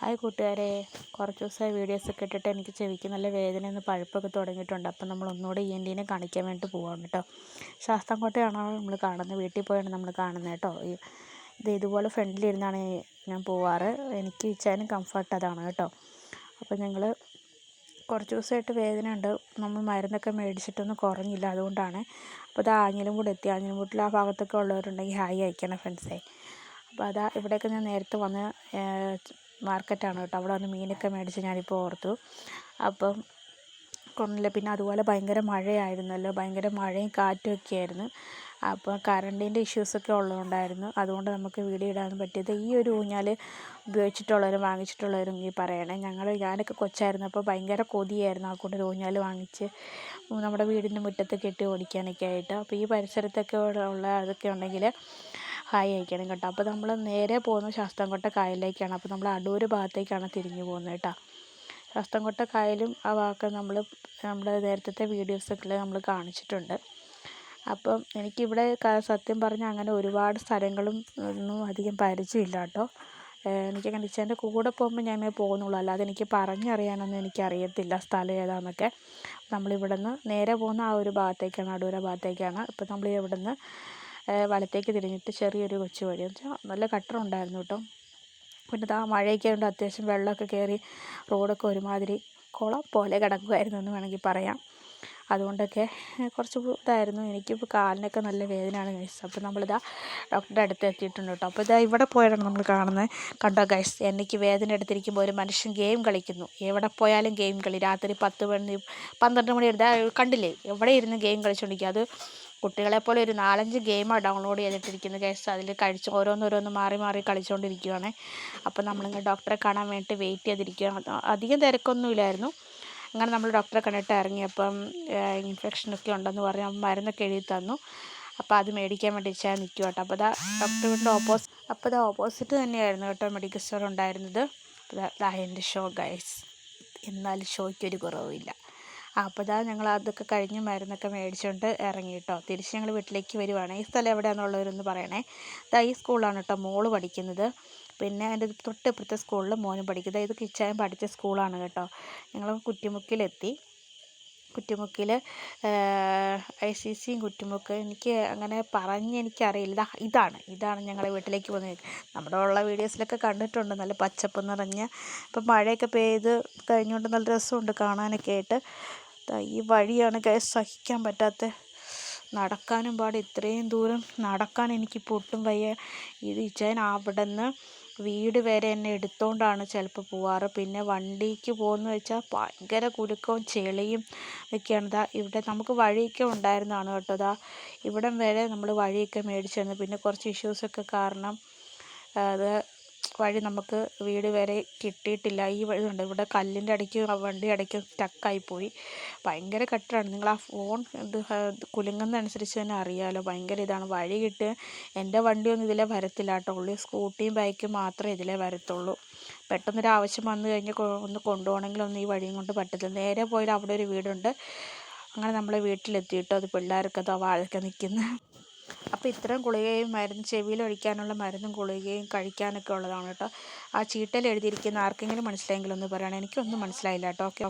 Hi കൂട്ടുകാരെ. കുറച്ച് ദിവസമായി വീഡിയോസൊക്കെ ഇട്ടിട്ട് എനിക്ക് ചെവിക്ക് നല്ല വേദന ഒന്ന് പഴുപ്പൊക്കെ തുടങ്ങിയിട്ടുണ്ട്. അപ്പം നമ്മൾ ഒന്നുകൂടെ ഇ എൻ കാണിക്കാൻ വേണ്ടി പോവാണ് കേട്ടോ. ശാസ്താംകോട്ടയാണോ നമ്മൾ കാണുന്നത്? വീട്ടിൽ പോയാണ് നമ്മൾ കാണുന്നത് കേട്ടോ. ഇത് ഇതുപോലെ ഫ്രണ്ടിലിരുന്നാണ് ഞാൻ പോവാറ്. എനിക്ക് വെച്ചാലും കംഫർട്ട് അതാണ് കേട്ടോ. അപ്പോൾ ഞങ്ങൾ കുറച്ച് ദിവസമായിട്ട് വേദന ഉണ്ട് നമ്മൾ മരുന്നൊക്കെ മേടിച്ചിട്ടൊന്നും കുറഞ്ഞില്ല അതുകൊണ്ടാണ്. അപ്പോൾ അത് ആഞ്ഞിലും കൂടെ എത്തി. ആഞ്ഞിലും കൂട്ടിൽ ആ ഭാഗത്തൊക്കെ ഉള്ളവരുണ്ടെങ്കിൽ ഹായ് അയക്കണം ഫ്രണ്ട്സേ അപ്പോൾ അതാ ഇവിടെയൊക്കെ ഞാൻ നേരത്തെ വന്ന് മാർക്കറ്റാണ് കേട്ടോ. അവിടെ വന്ന് മീനൊക്കെ മേടിച്ച് ഞാനിപ്പോൾ ഓർത്തു. അപ്പം കൊണ്ടില്ല പിന്നെ അതുപോലെ ഭയങ്കര മഴയായിരുന്നല്ലോ. ഭയങ്കര മഴയും കാറ്റും ഒക്കെ ആയിരുന്നു. അപ്പോൾ കറണ്ടിന്റെ ഇഷ്യൂസൊക്കെ ഉള്ളതുകൊണ്ടായിരുന്നു. അതുകൊണ്ട് നമുക്ക് വീഡിയോ ഇടാൻ പറ്റിയത്. ഈ ഒരു ഊഞ്ഞാൽ ഉപയോഗിച്ചിട്ടുള്ളവരും വാങ്ങിച്ചിട്ടുള്ളവരും ഈ പറയണേ. ഞങ്ങൾ ഞാനൊക്കെ കൊച്ചായിരുന്നു കൊച്ചായിരുന്നപ്പോൾ ഭയങ്കര കൊതിയായിരുന്നു ആ കൊണ്ടൊരു ഊഞ്ഞാൽ വാങ്ങിച്ച് നമ്മുടെ വീടിന്റെ മുറ്റത്ത് കെട്ടി ഓടിക്കാനൊക്കെ ആയിട്ട്. അപ്പോൾ ഈ പരിസരത്തൊക്കെ ഉള്ള അതൊക്കെ ഉണ്ടെങ്കിൽ ഹായ് അയക്കണം കേട്ടോ. അപ്പോൾ നമ്മൾ നേരെ പോകുന്ന ശാസ്താംകോട്ട കായലിലേക്കാണ്. അപ്പോൾ നമ്മൾ അടൂർ ഭാഗത്തേക്കാണ് തിരിഞ്ഞു പോകുന്നത് കേട്ടോ. ശാസ്താംകോട്ട കായലും ആ ഭാഗമൊക്കെ നമ്മൾ നമ്മുടെ നേരത്തെ വീഡിയോസൊക്കെ നമ്മൾ കാണിച്ചിട്ടുണ്ട്. അപ്പം എനിക്കിവിടെ സത്യം പറഞ്ഞാൽ അങ്ങനെ ഒരുപാട് സ്ഥലങ്ങളും ഒന്നും അധികം പരിചയമില്ല കേട്ടോ. എനിക്കങ്ങനെ ഇച്ചേന്റെ കൂടെ പോകുമ്പോൾ ഞാൻ പോകുന്നുള്ളൂ. അല്ലാതെ എനിക്ക് പറഞ്ഞറിയാനൊന്നും എനിക്കറിയത്തില്ല സ്ഥലം ഏതാണെന്നൊക്കെ നമ്മളിവിടെ നിന്ന് നേരെ പോകുന്ന ആ ഒരു ഭാഗത്തേക്കാണ് അടൂര ഭാഗത്തേക്കാണ്. ഇപ്പം നമ്മൾ ഇവിടെ നിന്ന് വലത്തേക്ക് തിരിഞ്ഞിട്ട് ചെറിയൊരു കൊച്ചു വഴി. വെച്ചാൽ നല്ല കട്ടറുണ്ടായിരുന്നു കേട്ടോ. പിന്നെ ആ മഴയൊക്കെ ആയതുകൊണ്ട് അത്യാവശ്യം വെള്ളമൊക്കെ കയറി റോഡൊക്കെ ഒരുമാതിരി കുളം പോലെ കിടക്കുമായിരുന്നു എന്ന് വേണമെങ്കിൽ പറയാം. അതുകൊണ്ടൊക്കെ കുറച്ച് ഇതായിരുന്നു. എനിക്കിപ്പോൾ കാലിനൊക്കെ നല്ല വേദനയാണ് ഗൈസ് അപ്പോൾ നമ്മളിതാ ഡോക്ടറുടെ അടുത്ത് എത്തിയിട്ടുണ്ട് കേട്ടോ. അപ്പോൾ ഇതാ ഇവിടെ പോയാണ് നമ്മൾ കാണുന്നത്. കണ്ടോ ഗൈസ് എനിക്ക് വേദന എടുത്തിരിക്കുമ്പോൾ ഒരു മനുഷ്യൻ ഗെയിം കളിക്കുന്നു. എവിടെ പോയാലും ഗെയിം കളി. രാത്രി പത്ത് മണി പന്ത്രണ്ട് മണി എടുത്താൽ കണ്ടില്ലേ? എവിടെ ഇരുന്ന് ഗെയിം കളിച്ചുകൊണ്ടിരിക്കുക അത് കുട്ടികളെപ്പോലെ ഒരു നാലഞ്ച് ഗെയിമാണ് ഡൗൺലോഡ് ചെയ്തിട്ടിരിക്കുന്നത് കേസ് അതിൽ കഴിച്ച് ഓരോന്നോരോന്ന് മാറി മാറി കളിച്ചുകൊണ്ടിരിക്കുകയാണ് അപ്പോൾ നമ്മളിങ്ങനെ ഡോക്ടറെ കാണാൻ വേണ്ടിയിട്ട് വെയിറ്റ് ചെയ്തിരിക്കുകയാണ് അധികം തിരക്കൊന്നുമില്ലായിരുന്നു. അങ്ങനെ നമ്മൾ ഡോക്ടറെ കണ്ടിട്ട് ഇറങ്ങിയപ്പം ഇൻഫെക്ഷനൊക്കെ ഉണ്ടെന്ന് പറഞ്ഞ് മരുന്നൊക്കെ എഴുതി തന്നു. അപ്പോൾ അത് മേടിക്കാൻ വേണ്ടി വെച്ചാൽ നിൽക്കുക കേട്ടോ. അപ്പോൾ അതാ ഡോക്ടർ വീടിന്റെ ഓപ്പോസിറ്റ് അപ്പോൾ അത് ഓപ്പോസിറ്റ് തന്നെയായിരുന്നു കേട്ടോ മെഡിക്കൽ സ്റ്റോർ ഉണ്ടായിരുന്നത്. അപ്പോൾ എന്റെ ഷോ ഗൈസ് എന്നാലും ഷോയ്ക്കൊരു കുറവുമില്ല. അപ്പോൾ ഞങ്ങൾ അതൊക്കെ കഴിഞ്ഞ് മരുന്നൊക്കെ മേടിച്ചുകൊണ്ട് ഇറങ്ങി കേട്ടോ തിരിച്ച് ഞങ്ങൾ വീട്ടിലേക്ക് വരുവാണ്. ഈ സ്ഥലം എവിടെയാണെന്നുള്ളവരൊന്ന് പറയണേ. ഇതാ ഈ സ്കൂളാണ് കേട്ടോ മോൾ പഠിക്കുന്നത്. പിന്നെ എന്റെ തൊട്ടിപ്പുറത്തെ സ്കൂളിൽ മോനും പഠിക്കുന്നത് ഇത് കിച്ചായം പഠിച്ച സ്കൂളാണ് കേട്ടോ. ഞങ്ങൾ കുറ്റിമുക്കിലെത്തി. കുറ്റിമുക്കിൽ ഐ സി സിയും കുറ്റിമുക്ക് എനിക്ക് അങ്ങനെ പറഞ്ഞ് എനിക്കറിയില്ല. ഇതാണ്. ഇതാണ് ഞങ്ങളെ വീട്ടിലേക്ക് പോകുന്നത് നമ്മുടെ ഉള്ള വീഡിയോസിലൊക്കെ കണ്ടിട്ടുണ്ട്. നല്ല പച്ചപ്പ് നിറഞ്ഞ ഇപ്പം മഴയൊക്കെ പെയ്ത് കഴിഞ്ഞുകൊണ്ട് നല്ല രസമുണ്ട് കാണാനൊക്കെ ആയിട്ട്. ഈ വഴിയാണ് സഹിക്കാൻ പറ്റാത്ത. നടക്കാനും പാട് ഇത്രയും ദൂരം നടക്കാൻ എനിക്കിപ്പോൾ ഒട്ടും വയ്യ. ഇത് ഇച്ചാൻ അവിടെ നിന്ന് വീട് വരെ എന്നെ എടുത്തുകൊണ്ടാണ് ചിലപ്പോൾ പോവാറ്. പിന്നെ വണ്ടിക്ക് പോകുന്ന വെച്ചാൽ ഭയങ്കര കുലുക്കവും ചെളിയും ഒക്കെയാണ്. ഇതാ ഇവിടെ നമുക്ക് വഴിയൊക്കെ ഉണ്ടായിരുന്നതാണ് കേട്ടോ. ദാ ഇവിടം വരെ നമ്മൾ വഴിയൊക്കെ മേടിച്ചു തന്നു. പിന്നെ കുറച്ച് ഇഷ്യൂസൊക്കെ കാരണം അത് വഴി നമുക്ക് വീട് വരെ കിട്ടിയിട്ടില്ല. ഈ വഴി ഉണ്ട് ഇവിടെ കല്ലിന്റെ ഇടയ്ക്ക് വണ്ടി ഇടയ്ക്ക് സ്റ്റക്കായിപ്പോയി ഭയങ്കര കട്ടറാണ് നിങ്ങൾ ആ ഫോൺ ഇത് കുലുങ്ങുന്നതനുസരിച്ച് തന്നെ അറിയാമല്ലോ ഭയങ്കര ഇതാണ്. വഴി കിട്ടുക എന്റെ വണ്ടിയൊന്നും ഇതിലെ വരത്തില്ല കേട്ടോ. ഉള്ളി സ്കൂട്ടിയും ബൈക്കും മാത്രമേ ഇതിലെ വരത്തുള്ളൂ. പെട്ടെന്നൊരു ആവശ്യം വന്നു കഴിഞ്ഞാൽ ഒന്ന് കൊണ്ടുപോകണമെങ്കിലൊന്നും ഈ വഴിയും കൊണ്ട് പറ്റത്തില്ല. നേരെ പോയാൽ അവിടെ ഒരു വീടുണ്ട്. അങ്ങനെ നമ്മളെ വീട്ടിലെത്തിയിട്ടോ അത് പിള്ളേർക്കതോ വാഴക്ക നിൽക്കുന്നത് നിൽക്കുന്നു അപ്പോൾ ഇത്രയും ഗുളികയും മരുന്ന് ചെവിയിൽ ഒഴിക്കാനുള്ള മരുന്നും ഗുളികയും കഴിക്കാനൊക്കെ ഉള്ളതാണ് കേട്ടോ. ആ ചീട്ടയിൽ എഴുതിയിരിക്കുന്ന ആർക്കെങ്കിലും മനസ്സിലായെങ്കിൽ ഒന്ന് പറയണം. എനിക്കൊന്നും മനസ്സിലായില്ല കേട്ടോ. ഓക്കെ.